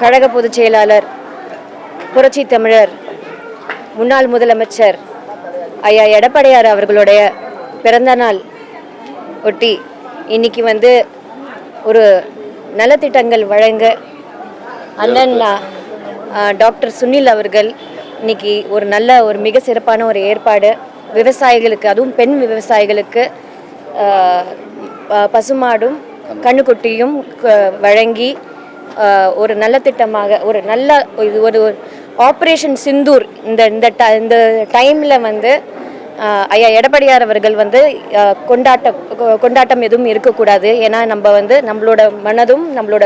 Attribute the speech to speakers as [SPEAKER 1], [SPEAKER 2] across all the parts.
[SPEAKER 1] கழக பொதுச் செயலாளர் புரட்சி தமிழர் முன்னாள் முதலமைச்சர் ஐயா எடப்பாடியார் அவர்களுடைய பிறந்த நாள் ஒட்டி இன்னைக்கு வந்து ஒரு நலத்திட்டங்கள் வழங்க அண்ணன் டாக்டர் சுனில் அவர்கள் இன்னைக்கு ஒரு நல்ல ஒரு மிக சிறப்பான ஒரு ஏற்பாடு. விவசாயிகளுக்கு அதுவும் பெண் விவசாயிகளுக்கு பசுமாடும் கண்ணுக்குட்டியும் வழங்கி ஒரு நல்ல திட்டமாக ஒரு நல்ல இது ஒரு ஆப்ரேஷன் சிந்தூர் இந்த இந்த ட- இந்த டைமில் வந்து ஐயா எடப்பாடியார் அவர்கள் வந்து கொண்டாட்டம் கொண்டாட்ட கொண்டாட்டம் எதுவும் இருக்கக்கூடாது. ஏன்னா நம்ம வந்து நம்மளோட மனதும் நம்மளோட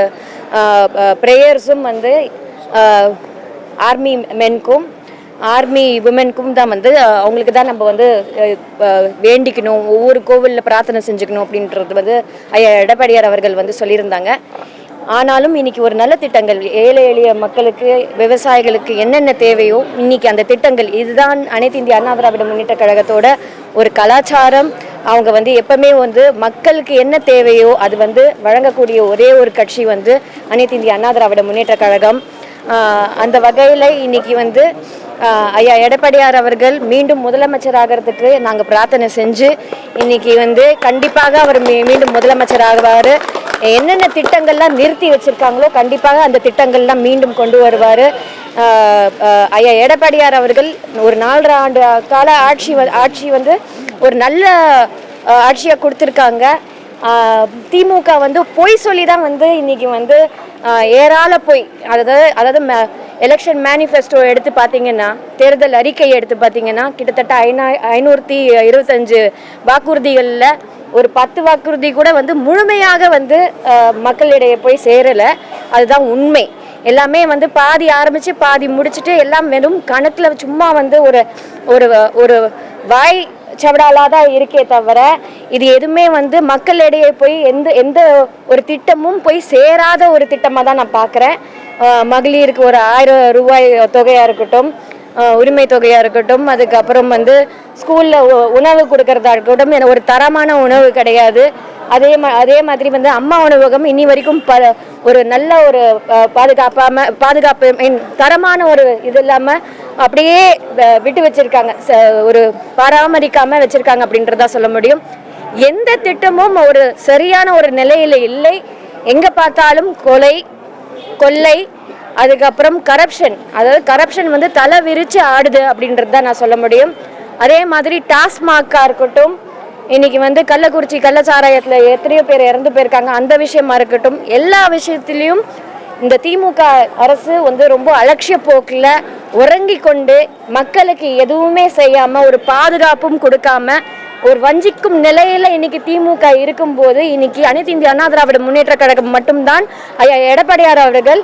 [SPEAKER 1] ப்ரேயர்ஸும் வந்து ஆர்மி மென்க்கும் ஆர்மி உமனுக்கும் தான் வந்து அவங்களுக்கு தான் நம்ம வந்து வேண்டிக்கணும். ஒவ்வொரு கோவிலில் பிரார்த்தனை செஞ்சுக்கணும் அப்படின்றது வந்து ஐயா எடப்பாடியார் அவர்கள் வந்து சொல்லியிருந்தாங்க. ஆனாலும் இன்னைக்கு ஒரு நல்ல திட்டங்கள். ஏழை எளிய மக்களுக்கு விவசாயிகளுக்கு என்னென்ன தேவையோ இன்னைக்கு அந்த திட்டங்கள். இதுதான் அனைத்து இந்திய அண்ணா திராவிட முன்னேற்ற கழகத்தோட ஒரு கலாச்சாரம். அவங்க வந்து எப்பவுமே வந்து மக்களுக்கு என்ன தேவையோ அது வந்து வழங்கக்கூடிய ஒரே ஒரு கட்சி வந்து அனைத்து இந்திய அண்ணா திராவிட முன்னேற்ற கழகம். அந்த வகையில் இன்னைக்கு வந்து ஐயா எடப்பாடியார் அவர்கள் மீண்டும் முதலமைச்சர் ஆகிறதுக்கு நாங்கள் பிரார்த்தனை செஞ்சு இன்னைக்கு வந்து கண்டிப்பாக அவர் மீ- மீண்டும் முதலமைச்சர் ஆகுவார் என்னென்ன திட்டங்கள்லாம் நிறுத்தி வச்சிருக்காங்களோ கண்டிப்பாக அந்த திட்டங்கள்லாம் மீண்டும் கொண்டு வருவார். ஐயா எடப்பாடியார் அவர்கள் ஒரு நாலரை ஆண்டு கால ஆட்சி ஆட்சி வந்து ஒரு நல்ல ஆட்சியாக கொடுத்துருக்காங்க. திமுக வந்து பொய் சொல்லி தான் வந்து இன்றைக்கி வந்து ஏராள பொய் அதாவது அதாவது எலெக்ஷன் மேனிஃபெஸ்டோ எடுத்து பார்த்தீங்கன்னா தேர்தல் அறிக்கையை எடுத்து பார்த்தீங்கன்னா கிட்டத்தட்ட ஐநா ஐநூற்றி இருபத்தஞ்சு வாக்குறுதிகளில் ஒரு பத்து வாக்குறுதி கூட வந்து முழுமையாக வந்து மக்களிடையே போய் சேரலை. அதுதான் உண்மை. எல்லாமே வந்து பாதி ஆரம்பித்து பாதி முடிச்சுட்டு எல்லாம் வெறும் கணத்தில் சும்மா வந்து ஒரு ஒரு ஒரு வாய் சவடாலாக தான் இருக்கே தவிர இது எதுவுமே வந்து மக்களிடையே போய் எந்த எந்த ஒரு திட்டமும் போய் சேராத ஒரு திட்டமாக தான் நான் பார்க்குறேன் மகளிருக்கு ஒரு ஆயிரம் ரூபாய் தொகையாக இருக்கட்டும் உரிமை தொகையாக இருக்கட்டும் அதுக்கப்புறம் வந்து ஸ்கூலில் உணவு கொடுக்கறதா இருக்கட்டும் எனக்கு ஒரு தரமான உணவு கிடையாது. அதே மா அதே மாதிரி வந்து அம்மா உணவகம் இனி வரைக்கும் ப ஒரு நல்ல ஒரு பாதுகாப்பாம பாதுகாப்பு மீன் தரமான ஒரு இது இல்லாமல் அப்படியே விட்டு வச்சிருக்காங்க. ச- ஒரு பராமரிக்காமல் வச்சிருக்காங்க அப்படின்றதா சொல்ல முடியும். எந்த திட்டமும் ஒரு சரியான ஒரு நிலையில் இல்லை. எங்கே பார்த்தாலும் கொலை கொள்ளை அதுக்கப்புறம் கரப்ஷன் அதாவது கரப்ஷன் வந்து தலை விரித்து ஆடுது அப்படின்றது தான் நான் சொல்ல முடியும். அதே மாதிரி டாஸ்மாக்காக இருக்கட்டும் இன்னைக்கு வந்து கள்ளக்குறிச்சி கள்ளச்சாராயத்தில் எத்தனையோ பேர் இறந்து போயிருக்காங்க. அந்த விஷயமா இருக்கட்டும் எல்லா விஷயத்திலையும் இந்த திமுக அரசு வந்து ரொம்ப அலட்சிய போக்கில் உறங்கி கொண்டு மக்களுக்கு எதுவுமே செய்யாமல் ஒரு பாதுகாப்பும் கொடுக்காம ஒரு வஞ்சிக்கும் நிலையில் இன்னைக்கு திமுக இருக்கும்போது இன்னைக்கு அனைத்து இந்திய அண்ணா திராவிட முன்னேற்ற கழகம் மட்டும்தான் ஐயா எடப்பாடியார் அவர்கள்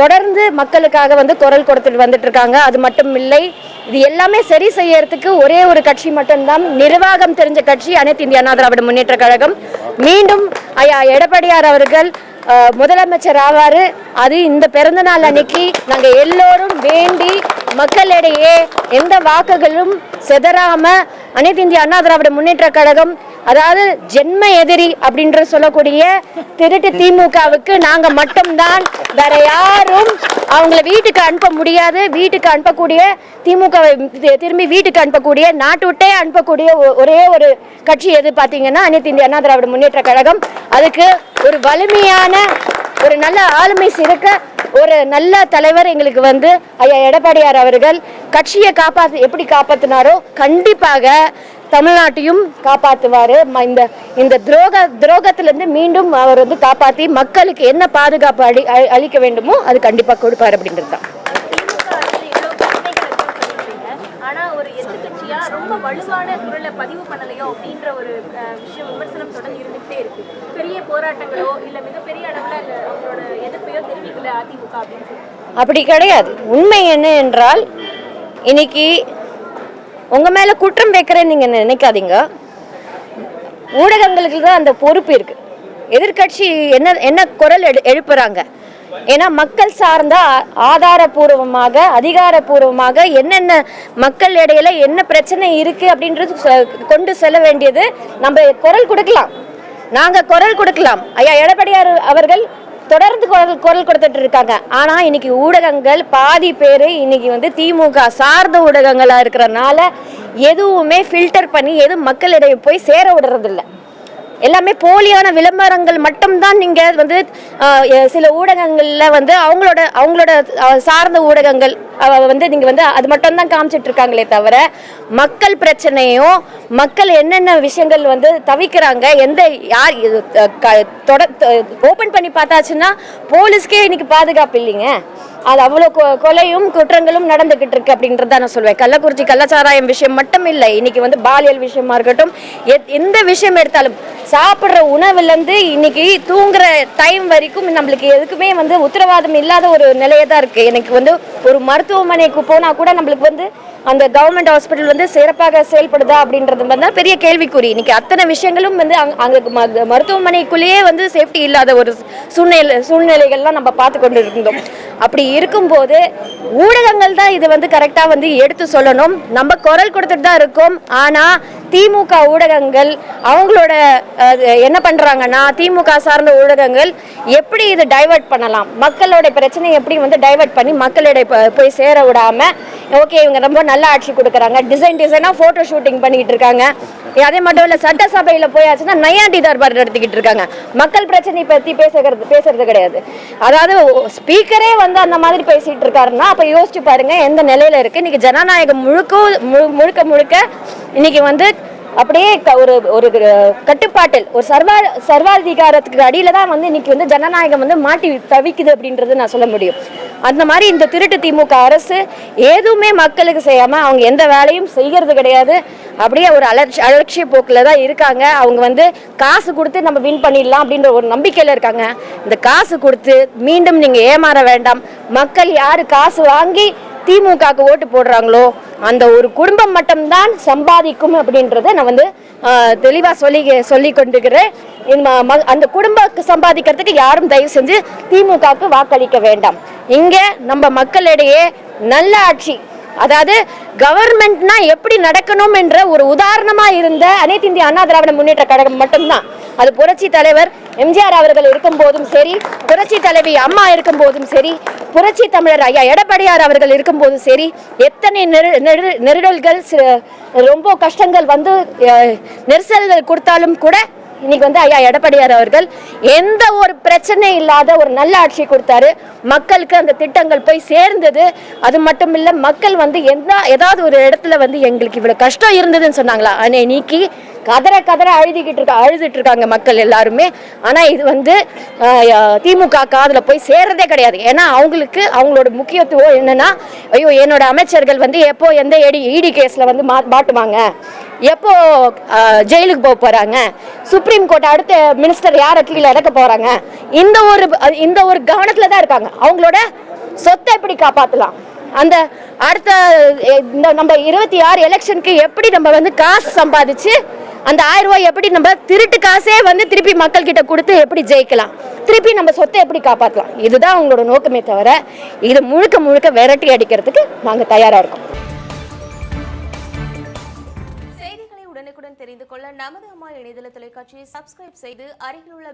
[SPEAKER 1] தொடர்ந்து மக்களுக்காக வந்து குரல் கொடுத்துட்டு வந்துட்டு இருக்காங்க அது மட்டும் இல்லை இது எல்லாமே சரி செய்யறதுக்கு ஒரே ஒரு கட்சி மட்டும்தான் நிர்வாகம் தெரிஞ்ச கட்சி அனைத்து இந்திய அண்ணா திராவிட முன்னேற்ற கழகம். மீண்டும் ஐயா எடப்பாடியார் அவர்கள் முதலமைச்சர் ஆவாரு. அது இந்த பிறந்த நாள் அன்னைக்கு நாங்கள் எல்லோரும் வேண்டி மக்களிடையே எந்த வாக்குகளும் செதறாம அனைத்து இந்திய அண்ணா திராவிட முன்னேற்ற கழகம் அதாவது ஜென்ம எதிரி அப்படின்ற சொல்லக்கூடிய திருட்டு திமுகவுக்கு நாங்க மட்டும்தான். வேற யாரும் அவங்கள வீட்டுக்கு அனுப்ப முடியாது. வீட்டுக்கு அனுப்பக்கூடிய திமுக திரும்பி வீட்டுக்கு அனுப்பக்கூடிய நாட்டு விட்டே அனுப்பக்கூடிய ஒ- ஒரே ஒரு கட்சி எது பார்த்தீங்கன்னா அனைத்து இந்திய அண்ணா திராவிட முன்னேற்ற கழகம். அதுக்கு ஒரு வலிமையான ஒரு நல்ல ஆளுமை சிறக்க ஒரு நல்ல தலைவர் எங்களுக்கு வந்து ஐயா எடப்பாடியார் அவர்கள். கட்சியை காப்பாத்து எப்படி காப்பாத்தினாரோ கண்டிப்பாக தமிழ்நாட்டையும் காப்பாற்றுவார் இந்த இந்த துரோக துரோகத்திலேருந்து மீண்டும் அவர் வந்து காப்பாற்றி மக்களுக்கு என்ன பாதுகாப்பு அளி அளிக்க வேண்டுமோ அது கண்டிப்பாக கொடுப்பார் அப்படின்றது தான்.
[SPEAKER 2] திமுக அரசு இவ்வளவு பிரச்சனைகளை இருக்குன்னு சொல்லியிருக்கீங்க. ஆனா ஒரு எதிர்க்கட்சியா ரொம்ப வலுவான குரலை பதிவு பண்ணலையோ அப்படின்ற ஒரு அஹ், விஷயம் விமர்சனம் தொடர்ந்து இருந்துகிட்டே இருக்கு. பெரிய போராட்டங்களோ இல்ல மிகப்பெரிய அளவுல அந்த அவங்களோட எதிர்ப்பையோ தெரிவிக்கல அதிமுக அப்படின்னு சொல்லி.
[SPEAKER 1] அப்படி கிடையாது. உண்மை என்ன என்றால் இன்னைக்கு உங்க மேல குற்றம் வைக்கிறேன்னு நீங்க நினைக்காதீங்க. ஊடகங்களுக்கு தான் அந்த பொறுப்பு இருக்கு. எதிர்க்கட்சி என்ன என்ன குரல் எடு எழுப்புறாங்க? ஏன்னா மக்கள் சார்ந்த ஆதாரபூர்வமாக அதிகாரப்பூர்வமாக என்னென்ன மக்கள் இடையில என்ன பிரச்சனை இருக்கு அப்படின்றது கொண்டு செல்ல வேண்டியது நம்ம குரல் கொடுக்கலாம். நாங்க குரல் கொடுக்கலாம். ஐயா எடப்பாடியார் அவர்கள் தொடர்ந்து குரல் குரல் கொடுத்துட்டு இருக்காங்க ஆனா இன்னைக்கு ஊடகங்கள் பாதி பேர் இன்னைக்கு வந்து திமுக சார்ந்த ஊடகங்களா இருக்கிறனால எதுவுமே ஃபில்டர் பண்ணி எதுவும் மக்களிடையே போய் சேர விடுறதில்ல. எல்லாமே போலியான விளம்பரங்கள் மட்டும்தான் நீங்கள் வந்து சில ஊடகங்களில் வந்து அவங்களோட அவங்களோட சார்ந்த ஊடகங்கள் வந்து நீங்கள் வந்து அது மட்டும்தான் காமிச்சிட்டு இருக்காங்களே தவிர மக்கள் பிரச்சனையும் மக்கள் என்னென்ன விஷயங்கள் வந்து தவிக்கிறாங்க எந்த யார் க- தொட ஓப்பன் பண்ணி பார்த்தாச்சுன்னா போலீஸ்க்கே இன்னைக்கு பாதுகாப்பு இல்லைங்க. அது அவ்வளோ கொ- கொலையும் குற்றங்களும் நடந்துகிட்டு இருக்கு அப்படின்றத நான் சொல்லுவேன் கள்ளக்குறிச்சி கள்ளச்சாராயம் விஷயம் மட்டும் இல்லை இன்னைக்கு வந்து பாலியல் விஷயமா இருக்கட்டும் எத்- எந்த விஷயம் எடுத்தாலும் சாப்பிட்ற உணவுலேருந்து இன்னைக்கு தூங்குற டைம் வரைக்கும் நம்மளுக்கு எதுக்குமே வந்து உத்தரவாதம் இல்லாத ஒரு நிலையை தான் இருக்குது எனக்கு வந்து ஒரு மருத்துவமனைக்கு போனால் கூட நம்மளுக்கு வந்து அந்த கவர்மெண்ட் ஹாஸ்பிட்டல் வந்து சிறப்பாக செயல்படுதா அப்படின்றது வந்து பெரிய கேள்விக்குறி. இன்னைக்கு அத்தனை விஷயங்களும் வந்து அங்கே மருத்துவமனைக்குள்ளேயே வந்து சேஃப்டி இல்லாத ஒரு சூழ்நிலை சூழ்நிலைகள்லாம் நம்ம பார்த்து கொண்டு இருந்தோம் அப்படி இருக்கும்போது ஊடகங்கள் தான் இதை வந்து கரெக்டாக வந்து எடுத்து சொல்லணும். நம்ம குரல் கொடுத்துட்டு தான் இருக்கோம். ஆனால் திமுக ஊடகங்கள் அவங்களோட என்ன பண்ணுறாங்கன்னா திமுக சார்ந்த ஊடகங்கள் எப்படி இது டைவர்ட் பண்ணலாம்? மக்களோட பிரச்சனையை எப்படி வந்து டைவர்ட் பண்ணி மக்களிடையே போ- போய் சேர விடாமல் ஓகே இவங்க ரொம்ப நல்ல ஆட்சி கொடுக்குறாங்க. டிசைன் டிசைனாக ஃபோட்டோ ஷூட்டிங் பண்ணிக்கிட்டு இருக்காங்க. அதே மட்டும் இல்லை சட்டசபையில் போயாச்சுன்னா நையாண்டி தர்பார் நடத்திக்கிட்டு இருக்காங்க. மக்கள் பிரச்சனை பற்றி பேசுகிறது பேசுறது கிடையாது. அதாவது ஸ்பீக்கரே வந்து அந்த மாதிரி பேசிகிட்டு இருக்காருன்னா அப்போ யோசிச்சு பாருங்கள் எந்த நிலையில் இருக்குது இன்றைக்கி ஜனநாயகம் முழுக்க முழுக்க முழுக்க இன்னைக்கு வந்து அப்படியே க- ஒரு ஒரு கட்டுப்பாட்டில் ஒரு சர்வா சர்வாதிகாரத்துக்கு அடியில தான் வந்து இன்னைக்கு வந்து ஜனநாயகம் வந்து மாட்டி தவிக்குது அப்படின்றது நான் சொல்ல முடியும். அந்த மாதிரி இந்த திருட்டு திமுக அரசு எதுவுமே மக்களுக்கு செய்யாம அவங்க எந்த வேலையும் செய்கிறது கிடையாது. அப்படியே ஒரு அலட்சி அலட்சிய போக்கில் தான் இருக்காங்க. அவங்க வந்து காசு கொடுத்து நம்ம வின் பண்ணிடலாம் அப்படின்ற ஒரு நம்பிக்கையில் இருக்காங்க. இந்த காசு கொடுத்து மீண்டும் நீங்கள் ஏமாற வேண்டாம். மக்கள் யார் காசு வாங்கி திமுகவுக்கு ஓட்டு போடுறாங்களோ அந்த ஒரு குடும்பம் மட்டும்தான் சம்பாதிக்கும் அப்படின்றத நான் வந்து தெளிவாக சொல்லி சொல்லி கொண்டுக்கிறேன் ம- அந்த குடும்பக்கு சம்பாதிக்கிறதுக்கு யாரும் தயவு செஞ்சு திமுகவுக்கு வாக்களிக்க வேண்டாம். இங்கே நம்ம மக்களிடையே நல்ல ஆட்சி அதாவது கவர்மெண்ட்னா எப்படி நடக்கணும் என்ற ஒரு உதாரணமா இருந்த அனைத்து இந்திய அண்ணா திராவிட முன்னேற்ற கழகம் மட்டும்தான். அது புரட்சி தலைவர் எம்ஜிஆர் அவர்கள் இருக்கும் போதும் சரி புரட்சி தலைவி அம்மா இருக்கும் போதும் சரி புரட்சி தமிழர் ஐயா எடப்பாடியார் அவர்கள் இருக்கும் போதும் சரி எத்தனை நெரு- நெரு- நெருடல்கள் ரொம்ப கஷ்டங்கள் வந்து நெரிசல்கள் கொடுத்தாலும் கூட இன்னைக்கு வந்து ஐயா எடப்பாடியார் அவர்கள் எந்த ஒரு பிரச்சனை இல்லாத ஒரு நல்ல ஆட்சி கொடுத்தாரு. மக்களுக்கு அந்த திட்டங்கள் போய் சேர்ந்தது. அது மட்டும் இல்லை மக்கள் வந்து எந்த ஏதாவது ஒரு இடத்துல வந்து எங்களுக்கு இவ்வளவு கஷ்டம் இருந்ததுன்னு சொன்னாங்களா? ஆனா நீக்கி கதற கதற அழுதிக்கிட்டு இருக்க அழுதுட்டு இருக்காங்க மக்கள் எல்லாருமே. ஆனா இது வந்து திமுக காதுல போய் சேர்றதே கிடையாது. ஏன்னா அவங்களுக்கு அவங்களோட முக்கியத்துவம் என்னன்னா ஐயோ என்னோட அமைச்சர்கள் வந்து எப்போ எந்த எடி இடி கேஸ்ல வந்து மா மாட்டுவாங்க? எப்போ ஜெயிலுக்கு போக போறாங்க? சுப்ரீம் கோர்ட் அடுத்த மினிஸ்டர் யாரை கீழே இறக்க போறாங்க? இந்த ஒரு இந்த ஒரு கவனத்துல தான் இருக்காங்க. அவங்களோட சொத்தை எப்படி காப்பாத்தலாம்? அந்த அடுத்த இந்த நம்ம இருபத்தி ஆறு எலெக்ஷனுக்கு எப்படி நம்ம வந்து காசு சம்பாதிச்சு அந்த ஆயிரம் ரூபாய் எப்படி நம்ம திருட்டு காசே வந்து திருப்பி மக்கள் கிட்ட கொடுத்து எப்படி ஜெயிக்கலாம்? திருப்பி நம்ம சொத்தை எப்படி காப்பாற்றலாம் இதுதான் அவங்களோட நோக்கமே தவிர இது முழுக்க முழுக்க விரட்டி அடிக்கிறதுக்கு நாங்கள் தயாராக இருக்கோம்.
[SPEAKER 3] செய்திகளை உடனுக்குடன் தெரிந்து கொள்ள நமது அம்மா இணையதள தொலைக்காட்சியை சப்ஸ்கிரைப் செய்து அருகிலுள்ள